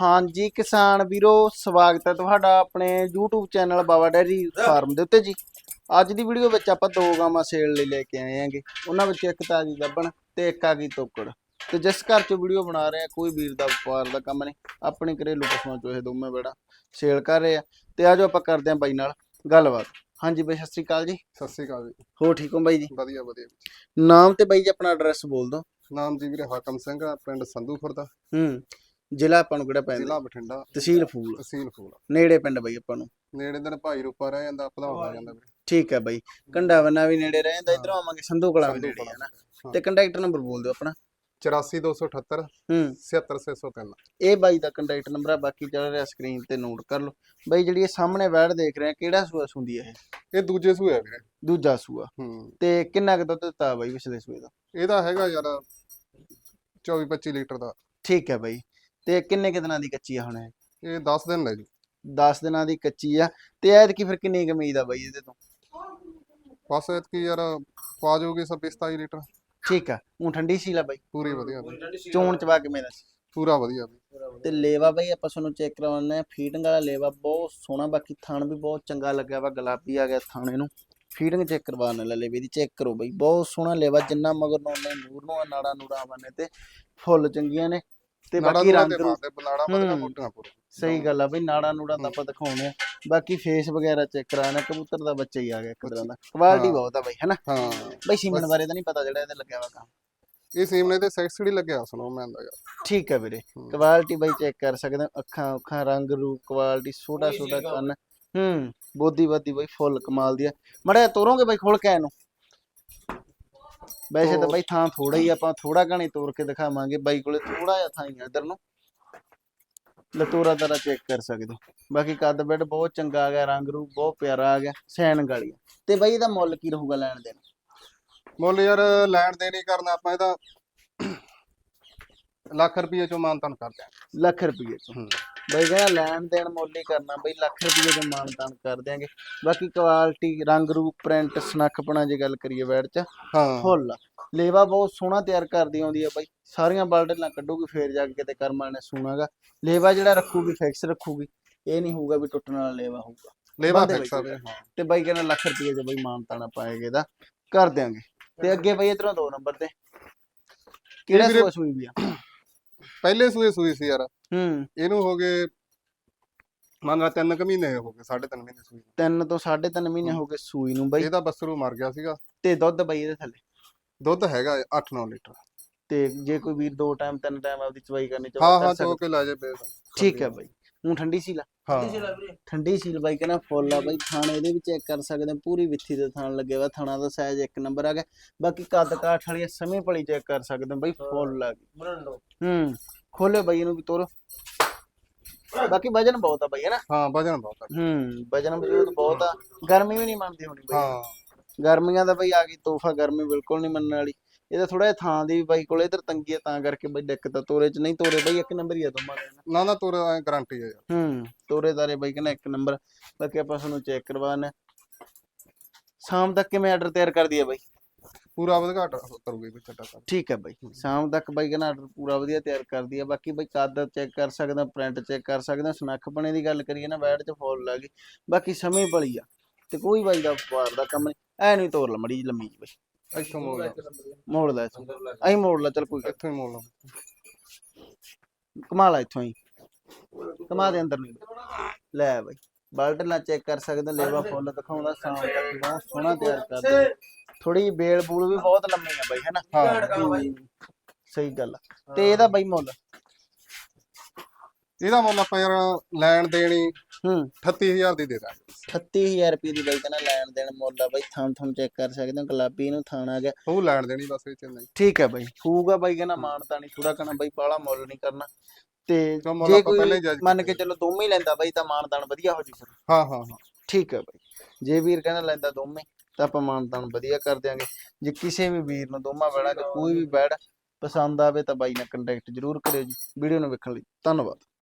ਹਾਂਜੀ ਕਿਸਾਨ ਵੀਰੋ ਸਵਾਗਤ ਹੈ ਤੁਹਾਡਾ ਆਪਣੇ YouTube channel Baba dairy farm ਦੇ ਉੱਤੇ ਜੀ। ਅੱਜ ਦੀ ਵੀਡੀਓ ਵਿੱਚ ਆਪਾਂ ਦੋ ਗਾਵਾਂ ਸੇਲ ਲਈ ਲੈ ਕੇ ਆਏ ਆਂਗੇ ਉਹਨਾਂ ਵਿੱਚ ਇੱਕ ਤਾਜੀ ਗੱਬਣ ਤੇ ਇੱਕ ਆ ਗਈ ਤੋਕੜ। ਤੇ ਜਿਸ ਘਰ ਚੋਂ ਵੀਡੀਓ ਬਣਾ ਰਹੇ ਆ ਕੋਈ ਵੀਰ ਦਾ ਵਪਾਰ ਦਾ ਕੰਮ ਨਹੀਂ। ਆਪਣੇ ਘਰੇਲੂ ਪਸ਼ੂਆਂ ਚੋਂ ਇਹ ਦੋਵੇਂ ਬੜਾ ਸੇਲ ਕਰ ਰਹੇ ਆ। ਤੇ ਆਜੋ ਆਪਾਂ ਕਰਦੇ ਆਂ ਬਾਈ ਨਾਲ ਗੱਲਬਾਤ। ਹਾਂਜੀ ਬਾਈ ਸਤਿ ਸ੍ਰੀ ਅਕਾਲ ਜੀ। ਸਤਿ ਸ੍ਰੀ ਅਕਾਲ ਜੀ। ਹੋ ਠੀਕ ਹੋ ਬਾਈ ਜੀ? ਵਧੀਆ ਵਧੀਆ। ਨਾਮ ਤੇ ਬਾਈ ਜੀ ਆਪਣਾ ਐਡਰੈਸ ਬੋਲ ਦਿਓ। ਨਾਮ ਜੀ ਵੀਰੇ ਹਾਕਮ ਸਿੰਘ ਆ ਪਿੰਡ ਸੰਧੂਪੁਰ ਦਾ। ਹੂੰ। ਜ਼ਿਲ੍ਹਾ ਆਪਾਂ ਨੂੰ ਕਿਹੜਾ ਪੈਂਦਾ? ਜ਼ਿਲ੍ਹਾ ਬਠਿੰਡਾ। ਤਹਿਸੀਲ ਫੂਲ। ਤਹਿਸੀਲ ਫੂਲ। ਨੇੜੇ ਪਿੰਡ ਬਾਈ ਆਪਾਂ ਨੂੰ। ਨੇੜੇ ਦਿਨ ਭਾਈ ਰੂਪਾ ਰਹਿ ਜਾਂਦਾ ਪਧਾਉ ਆ ਜਾਂਦਾ ਵੀਰੇ। ਠੀਕ ਹੈ ਬਾਈ। ਕੰਡਾ ਬੰਨਾ ਵੀ ਨੇੜੇ ਰਹਿ ਜਾਂਦਾ ਇਧਰੋਂ ਆਵਾਂਗੇ ਸੰਧੂ ਕਲਾ ਵੀ ਨੇੜੇ ਹੈ ਨਾ। ਤੇ ਕੰਟੈਕਟ ਨੰਬਰ ਬੋਲ ਦਿਓ ਆਪਣਾ। 84278 ਹੂੰ। 77603 ਇਹ ਬਾਈ ਦਾ ਕੰਟੈਕਟ ਨੰਬਰ ਆ ਬਾਕੀ ਚੱਲ ਰਿਹਾ ਸਕਰੀਨ ਤੇ ਨੋਟ ਕਰ ਲਓ। ਬਾਈ ਜਿਹੜੀ ਇਹ ਸਾਹਮਣੇ ਵੈੜ ਦੇਖ ਰਹੇ ਆ ਕਿਹੜਾ ਸੂਆ ਸੁੰਦੀ ਹੈ ਇਹ? ਇਹ ਦੂਜੇ ਸੂਏ ਆ ਵੀਰੇ। ਦੂਜਾ ਸੂਆ। ਹੂੰ। ਤੇ ਕਿੰਨਾ ਕੁ ਦੁੱਧ ਦਿੱਤਾ ਬਾਈ ਪਿਛਲੇ ਸੂਏ ਦਾ? ਇਹਦਾ ਹੈਗਾ ਯਾਰ 24 25 ਲੀਟਰ ਦਾ। ਠੀਕ ਹੈ ਬਾਈ। ਤੇ ਕਿੰਨੇ ਕੁ ਦਿਨਾਂ ਦੀ ਕੱਚੀ ਆ ਹੁਣ ਇਹ? ਇਹ 10 ਦਿਨ ਲੈ ਜੀ। 10 ਦਿਨਾਂ ਦੀ ਕੱਚੀ ਆ। ਤੇ ਐਤਕੀ ਫਿਰ ਕਿੰਨੀ ਕੁ ਉਮੀਦ ਆ ਬਾਈ ਇਹਦੇ ਤੋਂ? ਬਸ ਇਤਕੀ ਯਾਰ ਪਾ ਜਾਊਗੀ 26 27 ਲੀਟਰ। ਠੀਕ ਆ। ਉਹ ਠੰਡੀ ਸੀ ਲਾ ਬਾਈ? ਪੂਰੀ ਵਧੀਆ ਬਈ। ਚੋਣ ਚਵਾ ਦਾ ਸੀ ਪੂਰਾ ਵਧੀਆ ਬਈ। ਤੇ ਲੇਵਾ ਬਈ ਆਪਾਂ ਤੁਹਾਨੂੰ ਚੈੱਕ ਕਰਵਾਉਣਾ ਹੈ। ਫੀਡਿੰਗ ਵਾਲਾ ਲੇਵਾ ਬਹੁਤ ਸੋਹਣਾ ਬਾਕੀ ਥਣ ਵੀ ਬਹੁਤ ਚੰਗਾ ਲੱਗਿਆ ਵਾ। ਗੁਲਾਬੀ ਆ ਗਿਆ ਥਾਣੇ ਨੂੰ। ਫੀਡਿੰਗ ਚੈੱਕ ਕਰਵਾਉਣ ਲੈ ਲੇਵੇ ਦੀ ਚੈੱਕ ਕਰੋ ਬਈ। ਬਹੁਤ ਸੋਹਣਾ ਲੇਵਾ ਜਿੰਨਾ ਮਗਰ ਨੂੰ ਨੂਰ ਨੂੰ ਆ, ਨਾੜਾ ਨੂੜਾ ਬੰਨੇ ਤੇ। ਫੁੱਲ ਚੰਗੀਆਂ ਨੇ। ਤੇ ਬਾਕੀ ਰੰਗ ਬਲਾੜਾ ਹੂੰ। ਮੋਟੀਆਂ ਪੂਰੀ ਸਹੀ ਗੱਲ ਆ ਬਈ ਨਾੜਾ ਨੂੜਾ ਤਾਂ ਆਪਾਂ ਦਿਖਾਉਣੇ ਆ। ਬਾਕੀ ਫੇਸ ਵਗੈਰਾ ਚੈੱਕ ਕਰਾਣਾ ਕਬੂਤਰ ਦਾ ਬੱਚਾ ਹੀ ਆ ਗਿਆ ਇੱਕ ਤਰ੍ਹਾਂ ਦਾ। ਕੁਆਲਿਟੀ। ਬਹੁਤ ਆ ਬਈ ਹੈਨਾ? ਹਾਂ। ਬਈ ਸੀਮਨ। ਬਾਰੇ ਤਾਂ ਨਹੀਂ ਪਤਾ ਜਿਹੜਾ ਇਹਦੇ ਲੱਗਿਆ ਵਾ ਕੰਮ। ਇਹ ਸੀਮਨੇ ਤੇ ਸੈਕਸਡੀ ਲੱਗਿਆ ਸੁਣੋ ਮੈਂ ਦਾ ਯਾਰ ਠੀਕ ਹੈ ਵੀਰੇ। ਕੁਆਲਿਟੀ ਬਈ ਚੈੱਕ ਕਰ ਸਕਦੇ ਅੱਖਾਂ ਅੱਖਾਂ ਰੰਗ ਰੂਪ ਕੁਆਲਿਟੀ ਛੋਟਾ ਛੋਟਾ ਕੰਨ। ਹੂੰ ਬੋਦੀ ਬਾਦੀ ਬਈ ਫੁੱਲ ਕਮਾਲ ਦੀ ਆ। ਮੜਿਆ ਤੋਰੋਗੇ ਬਈ ਖੋਲ ਕੇ ਇਹਨੂੰ। ਵੈਸੇ ਤਾਂ ਬਈ ਥਾਂ ਥੋੜਾ ਹੀ ਆ, ਆਪਾਂ ਥੋੜਾ ਘਣੀ ਤੋੜ ਕੇ ਦਿਖਾਵਾਂਗੇ ਬਾਈ ਕੋਲੇ ਥੋੜਾ ਜਿਹਾ ਥਾਂ ਹੀ ਆ ਇਧਰ ਨੂੰ। ਲਤੋਰਾ ਤਰਾ ਚੈੱਕ ਕਰ ਸਕਦੇ ਹੋ। ਬਾਕੀ ਕੱਦ ਬੈਡ ਬਹੁਤ ਚੰਗਾ ਆ ਗਿਆ ਰੰਗ ਰੂਪ ਬਹੁਤ ਪਿਆਰਾ ਆ ਗਿਆ ਸੈਨ ਗਾਲੀ ਤੇ ਬਈ ਇਹਦਾ ਮੁੱਲ ਕੀ ਰਹੂਗਾ ਲੈਣ ਦੇਣ? ਮੁੱਲ ਯਾਰ ਲੈਣ ਦੇ ਨਹੀਂ ਕਰਨਾ ਆਪਾਂ ਇਹਦਾ ਲੱਖ ਰੁਪਏ ਚੋਂ ਮਾਨਤਨ ਕਰਦੇ ਆ ਲੱਖ ਰੁਪਏ ਚ। ਹੂੰ। ਬਈ ਕਹਿੰਦਾ ਲੈਣ ਦੇਣ ਮੁੱਲ ਹੀ ਕਰਨਾ ਬਈ ਲੱਖ ਰੁਪਏ ਦੇ ਮਾਨਤਾਨ ਕਰ ਦਿਆਂਗੇ। ਬਾਕੀ ਕੁਆਲਿਟੀ ਰੰਗ ਰੂਪ ਪ੍ਰਿੰਟ ਸਨੱਖਪਣਾ ਜੇ ਗੱਲ ਕਰੀਏ ਬੈਡ ਚ ਹਾਂ। ਫੁੱਲ। ਲੇਵਾ ਬਹੁਤ ਸੋਹਣਾ ਤਿਆਰ ਕਰਦੀ ਆਉਂਦੀ ਆ ਬਾਈ। ਸਾਰੀਆਂ ਬਾਲਟਲਾਂ ਕੱਢੂਗੀ ਫੇਰ ਜਾ ਕੇ ਕਿਤੇ ਕਰਮਾਂ ਨੇ ਸੁਣਾਗਾ। ਲੇਵਾ ਜਿਹੜਾ ਰੱਖੂਗੀ ਫਿਕਸ ਰੱਖੂਗੀ। ਇਹ ਨਹੀਂ ਹੋਊਗਾ ਵੀ ਟੁੱਟਣ ਵਾਲਾ ਲੇਵਾ ਹੋਊਗਾ। ਲੇਵਾ ਬੰਦੇ ਫਿਕਸ ਬਈ। ਆਵੇ ਹਾਂ। ਤੇ ਬਾਈ ਕਹਿੰਦਾ ਲੱਖ ਰੁਪਏ ਚ ਬਾਈ ਮਾਨਤਾਣਾ ਪਾਏਗੇ ਦਾ ਕਰ ਦਿਆਂਗੇ। ਤੇ ਅੱਗੇ ਬਾਈ ਇਧਰੋਂ ਦੋ ਨੰਬਰ ਤੇ। ਕਿਹੜਾ ਵੀਰੇ- ਸੂਈ ਵੀ ਆ? ਪਹਿਲੇ ਸੂਏ ਸੂਈ ਸੀ ਯਾਰ। ਹੂੰ। ਇਹਨੂੰ ਹੋ ਗਏ ਮੰਨ ਲਾ ਤਿੰਨ ਕੁ ਮਹੀਨੇ ਹੋ ਗਏ ਸਾਢੇ ਤਿੰਨ ਮਹੀਨੇ ਸੂਈ ਨੂੰ। ਤਿੰਨ ਤੋਂ ਸਾਢੇ ਤਿੰਨ ਮਹੀਨੇ ਹੋ। ਗਏ ਸੂਈ ਨੂੰ ਬਾਈ। ਇਹਦਾ ਬੱਸਰੂ ਮਰ ਗਿਆ ਸੀਗਾ। ਤੇ ਦੁੱਧ ਬਾਈ ਇਹਦੇ ਥੱਲੇ। ਦੁੱਧ ਹੈਗਾ 8-9 ਲੀਟਰ। ਤੇ ਜੇ ਕੋਈ ਵੀਰ ਦੋ ਟਾਈਮ ਤਿੰਨ ਟਾਈਮ ਆਪਦੀ ਚਵਾਈ ਕਰਨੀ ਹਾਂ ਚਾਹੇ ਹਾਂ ਕਰ ਚੋ ਸਕਦਾ। ਕੇ ਲੈ ਜੇ ਬੇ ਠੀਕ ਹੈ ਬਾਈ। ਹੁਣ ਠੰਡੀ ਸੀ ਲਾ ਹਾਂ। ਠੰਡੀ ਸੀਲ ਬਾਈ ਕਹਿੰਦਾ ਫੁੱਲ ਆ ਬਾਈ। ਥਾਣ ਇਹਦੇ ਵੀ ਚੈੱਕ ਕਰ ਸਕਦੇ ਹੋ ਪੂਰੀ ਵਿੱਥੀ ਦੇ ਥਾਣ ਲੱਗੇ ਵਾ। ਥਾਣਾ ਦਾ ਸਾਈਜ਼ ਇੱਕ ਨੰਬਰ ਆ ਗਿਆ। ਬਾਕੀ ਕੱਦ ਕਾਠ ਵਾਲੀ ਸਮੇਂ ਭਲੀ ਚੈੱਕ ਕਰ ਸਕਦੇ ਹੋ ਬਾਈ। ਫੁੱਲ ਆ ਗਈ। ਹੂੰ ਖੋਲੇ ਬਾਈ ਇਹਨੂੰ ਵੀ ਤੋਰੋ। ਬਾਕੀ ਵਜਨ ਬਹੁਤ ਆ ਬਾਈ ਹੈ ਨਾ? ਹਾਂ ਵਜਨ ਬਹੁਤ ਆ। ਹੂੰ ਵਜਨ ਵਜੂਦ ਬਹੁਤ ਆ। ਗਰਮੀ ਵੀ ਨਹੀਂ ਮੰਨਦੀ ਹੋਣੀ ਬਾਈ। ਹਾਂ। ਗਰਮੀਆਂ ਦਾ ਬਾਈ ਆ ਗਈ ਤੋਹਫਾ। ਗਰਮੀ ਬਿਲਕੁਲ ਨਹੀਂ ਮੰਨਣ ਵਾਲੀ। ਇਹਦਾ ਥੋੜਾ ਜਿਹਾ ਥਾਂ ਦੀ ਵੀ ਬਾਈ ਕੋਲ ਇਧਰ ਤੰਗੀ ਆ ਤਾਂ ਕਰਕੇ ਬਾਈ ਦਿੱਕਤ ਆ ਤੋਰੇ ਚ ਨਹੀਂ ਤੋਰੇ ਬਾਈ ਇੱਕ ਨੰਬਰ ਹੀ ਆ ਦੋਵਾਂ ਦੇ ਨਾ ਨਾ ਨਾ ਤੋਰ ਗਾਰੰਟੀ ਹੈ ਯਾਰ। ਹੂੰ ਤੋਰੇ ਦਾਰੇ ਬਾਈ ਕਹਿੰਦਾ ਇੱਕ ਨੰਬਰ। ਬਾਕੀ ਆਪਾਂ ਤੁਹਾਨੂੰ ਚੈੱਕ ਕਰਵਾਉਣਾ ਸ਼ਾਮ ਤੱਕ ਕਿਵੇਂ ਆਰਡਰ ਤਿਆਰ ਕਰ ਦਈਏ ਬਾਈ? ਪੂਰਾ ਵਧਘਾਟ ਕਰੂਗੀ ਵਿੱਚ ਚੱਟਾ ਕਰ। ਠੀਕ ਹੈ ਬਾਈ। ਸ਼ਾਮ ਤੱਕ ਬਾਈ ਕਹਿੰਦਾ ਆਰਡਰ ਪੂਰਾ ਵਧੀਆ ਤਿਆਰ ਕਰ ਦਈਏ ਬਾਕੀ ਬਾਈ ਕੱਦ ਚੈੱਕ ਕਰ ਸਕਦਾ ਪ੍ਰਿੰਟ ਚੈੱਕ ਕਰ ਸਕਦਾ ਸਨੱਖ ਬਣੇ ਦੀ ਗੱਲ ਕਰੀਏ ਨਾ ਬੈਡ 'ਚ ਫੁੱਲ ਲੱਗੀ ਬਾਕੀ ਸਮੇਂ ਭਲੀ ਆ। ਤੇ ਕੋਈ ਬਾਈ ਦਾ ਵਪਾਰ ਦਾ ਕੰਮ ਨਹੀਂ। ਐ ਨਹੀਂ ਤੋਰ ਲਾ ਮੜੀ ਜਿਹੀ ਲੰਮੀ ਜਿਹੀ ਬਾਈ। ਇੱਥੋਂ ਮੋੜ ਲਾ। ਮੋੜ ਲੈ ਇੱਥੋਂ। ਅਸੀਂ ਮੋੜ ਲਾ ਚੱਲ ਕੋਈ ਗੱਲ ਇੱਥੋਂ ਹੀ ਮੋੜ ਲਾ। ਨੀ। ਕਮਾ ਲਾ ਇੱਥੋਂ ਹੀ। ਕਮਾ ਦੇ ਅੰਦਰ ਨਹੀਂ ਲੈ ਬਾਈ ਬਾਲਟ ਲਾ ਚੈੱਕ ਕਰ ਸਕਦੇ ਲੇਵਾ ਫੁੱਲ ਦਿਖਾਉਂਦਾ ਤੱਕ ਬਹੁਤ ਸੋਹਣਾ ਤਿਆਰ ਕਰਦੇ ਥੋੜੀ ਬੇਲ ਬੂਲ ਵੀ ਬਹੁਤ ਲੰਮੀ ਆ ਬਾਈ ਹੈਨਾ? ਹਾਂ। ਸਹੀ ਗੱਲ ਆ। ਤੇ ਇਹਦਾ ਬਾਈ ਮੁੱਲ? ਇਹਦਾ ਮੁੱਲ ਆਪਾਂ ਯਾਰ ਲੈਣ ਦੇਣੀ ਹੂੰ। 38000 ਦੀ ਦੇ ਦਾਂਗੇ। 38000 ਰੁਪਏ ਦੀ ਬਾਈ ਕਹਿੰਦਾ ਲੈਣ ਦੇਣ ਮੁੱਲ ਆ ਬਾਈ ਥਾਂ ਥਾਂ ਚੈੱਕ ਕਰ ਸਕਦੇ ਹੋ ਗੁਲਾਬੀ ਨੂੰ ਥਾਣਾ ਗਿਆ। ਉਹ ਲੈਣ ਦੇਣੀ ਬਸ ਇਹ ਚ ਨਹੀਂ। ਠੀਕ ਹੈ ਬਾਈ ਹੋਊਗਾ ਬਾਈ ਕਹਿੰਦਾ ਮਾਨਤਾ ਨਹੀਂ ਥੋੜਾ ਕਣਾ ਬਾਈ ਬਾਹਲਾ ਮੁੱਲ ਨਹੀਂ ਕਰਨਾ। ਤੇ ਜੇ ਕੋਈ ਮੰਨ ਕੇ ਚਲੋ ਦੋਵੇਂ ਹੀ ਲੈਂਦਾ ਬਾਈ ਤਾਂ ਮਾਨਤਾਨ ਵਧੀਆ ਹੋ ਜੂ ਫਿਰ। ਹਾਂ ਹਾਂ ਹਾਂ। ਠੀਕ ਹੈ ਬਾਈ ਜੇ ਵੀਰ ਕਹਿੰਦਾ ਲੈਂਦਾ ਦੋਵੇਂ ਤਾਂ ਆਪਾਂ ਮਾਨਤਾਨ ਵਧੀਆ ਕਰ ਦਿਆਂਗੇ। ਜੇ ਕਿਸੇ ਵੀ ਵੀਰ ਨੂੰ ਦੋਵਾਂ ਬੈੜਾ ਚ ਕੋਈ ਵੀ ਬੈੜ ਪਸੰਦ ਆਵੇ ਤਾਂ ਬਾਈ ਨਾਲ ਕੰਟੈਕਟ ਜ਼ਰੂਰ ਕਰਿਓ ਜੀ ਵੀਡੀਓ ਨੂੰ ਵੇਖਣ ਲਈ ਧੰਨਵਾਦ।